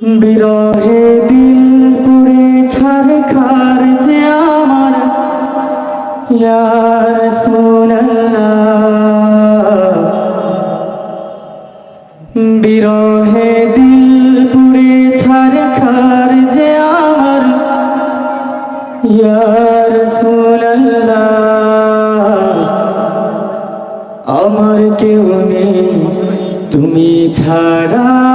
বিরহে দিল পুরে ছারখার যে আমার। ইয়ার বিরহে দিল পুরে ছারখার যে আমার। ইয়ার আমার কেউ নেই, তুমি ছাড়া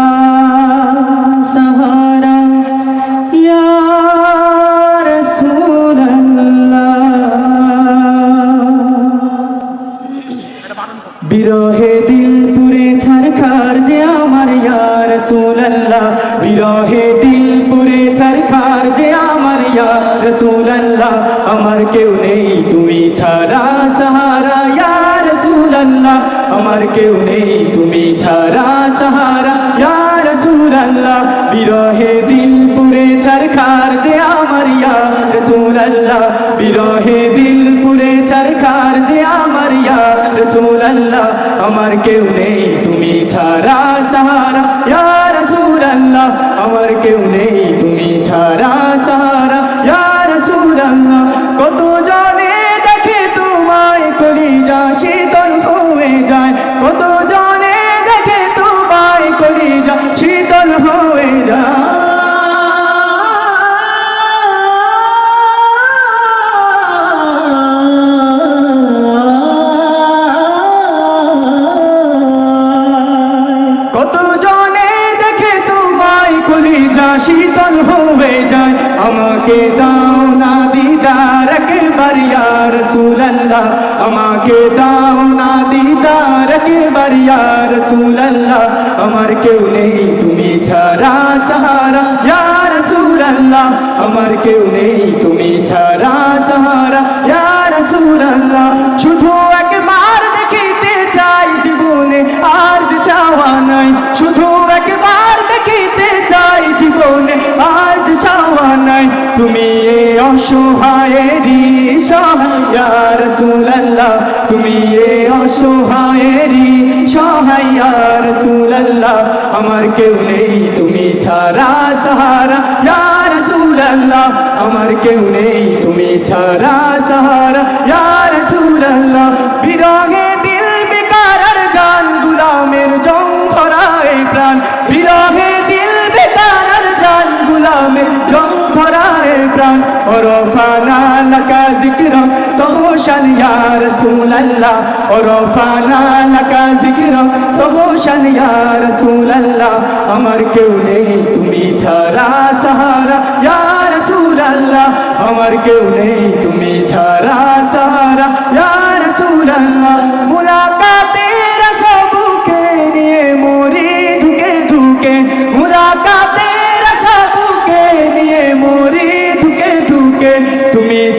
বিরহে দিল পুরে ছারখার যে আমার ইয়ার সুলাল্লাহ বিরহে দিল পুরে ছারখার যে আমার ইয়ার সুলাল্লাহ আমার কেউ নেই, তুমি ছাড়া সাহারা ইয়ার সুলাল্লাহ আমার কেউ নেই, তুমি ছাড়া সাহারা ইয়ার সুলাল্লাহ বিরহে দিল পুরে ছারখার যে আমার ইয়ার সুলাল্লাহ বিরহে সুলাল্লাহ আমার কেউ নেই, তুমি ছাড়া সাহারা। ইয়ার সুলাল্লাহ আমার কেউ নেই, তুমি ছাড়া সাহারা। ইয়ার সুলাল্লাহ কত জানে দেখে তোমায় কলি যা শীতল হয়ে যায়। কত জানে দেখে তোমায় কলি যা শীতল হয়ে যায়। শীতল হয়ে যায়। আমাকে দাও না দিদার, একবার ইয়া রাসূলুল্লাহ। আমাকে দাও না দিদার, একবার ইয়া রাসূলুল্লাহ। আমার কেউ নেই, তুমি ছাড়া সাহারা। ইয়া রাসূলুল্লাহ, আমার কেউ নেই, তুমি ছাড়া সাহারা। ইয়া রাসূলুল্লাহ, শুধু একবার দেখিতে চাই জীবনে, আর চাওয়া নাই। শুধু এ অসহায়েরই সহায়া রাসূলুল্লাহ, তুমি এ অসহায়েরই সহায়ার রাসূলুল্লাহ, আমার কেউ নেই, তুমি ছাড়া সাহারা যার রাসূলুল্লাহ, আমার কেউ নেই, তুমি ছাড়া সাহারা যার রাসূলুল্লাহ, বিরহে আমার কেউ নেই তুমি ছাড়া সাহারা। ইয়া রাসূলুল্লাহ আমার কেউ নেই তুমি ছাড়া সাহারা।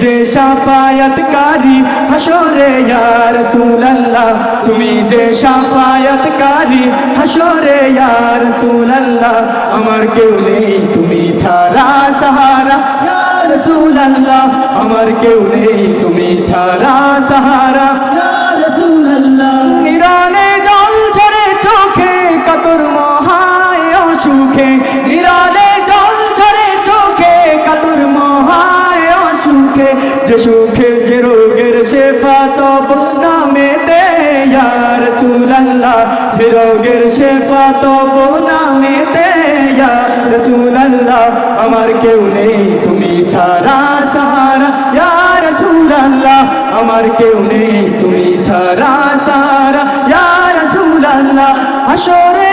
যে সাফায়াতকারী হাসরে ইয়া রাসূলুল্লাহ। তুমি যে সাফায়াতকারী হাসরে ইয়া রাসূলুল্লাহ। আমার কেউ নেই, তুমি ছাড়া সাহারা। ইয়া রাসূলুল্লাহ, আমার কেউ নেই, তুমি ছাড়া সাহারা। ইয়া রাসূলুল্লাহ। যে সুখে যে রোগের শেফা তব নামে দে রাসূলুল্লাহ। যে রোগের শেফা তব নামে দে রাসূলুল্লাহ। আমার কেউ নেই তুমি ছাড়া সাহারা। ইয়া রাসূলুল্লাহ, আমার কেউ নেই তুমি ছাড়া সাহারা। ইয়া রাসূলুল্লাহ হাসরের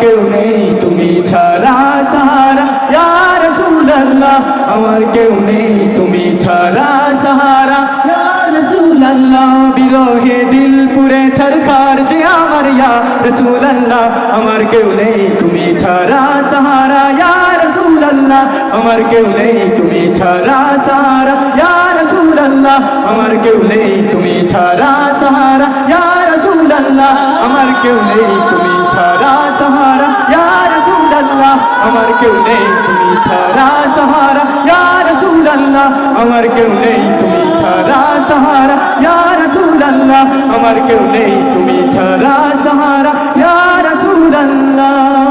কেউ নেই, তুমি ছাড়া সাহারা। ইয়া রাসূলুল্লাহ, আমার কেউ নেই, তুমি ছাড়া সাহারা। রাসূলুল্লাহ, বিরহে দিল পুরে ছরকার যে আমার, ইয়া রাসূলুল্লাহ, আমার কেউ নেই, তুমি ছাড়া সাহারা। ইয়া রাসূলুল্লাহ, আমার কেউ নেই, তুমি ছাড়া সাহারা। ইয়া রাসূলুল্লাহ, আমার কেউ নেই, তুমি ছাড়া সাহারা। ইয়া রাসূলুল্লাহ, আমার কেউ নেই, তুমি ছাড়া আমার কেউ নেই, তুমি ছাড়া সাহারা। ইয়ার সুরাল্লাহ আমার কেউ নেই, তুমি ছাড়া সাহারা। ইয়ার সুরাল্লাহ আমার কেউ নেই, তুমি ছাড়া সাহারা। ইয়ার সুরাল্লাহ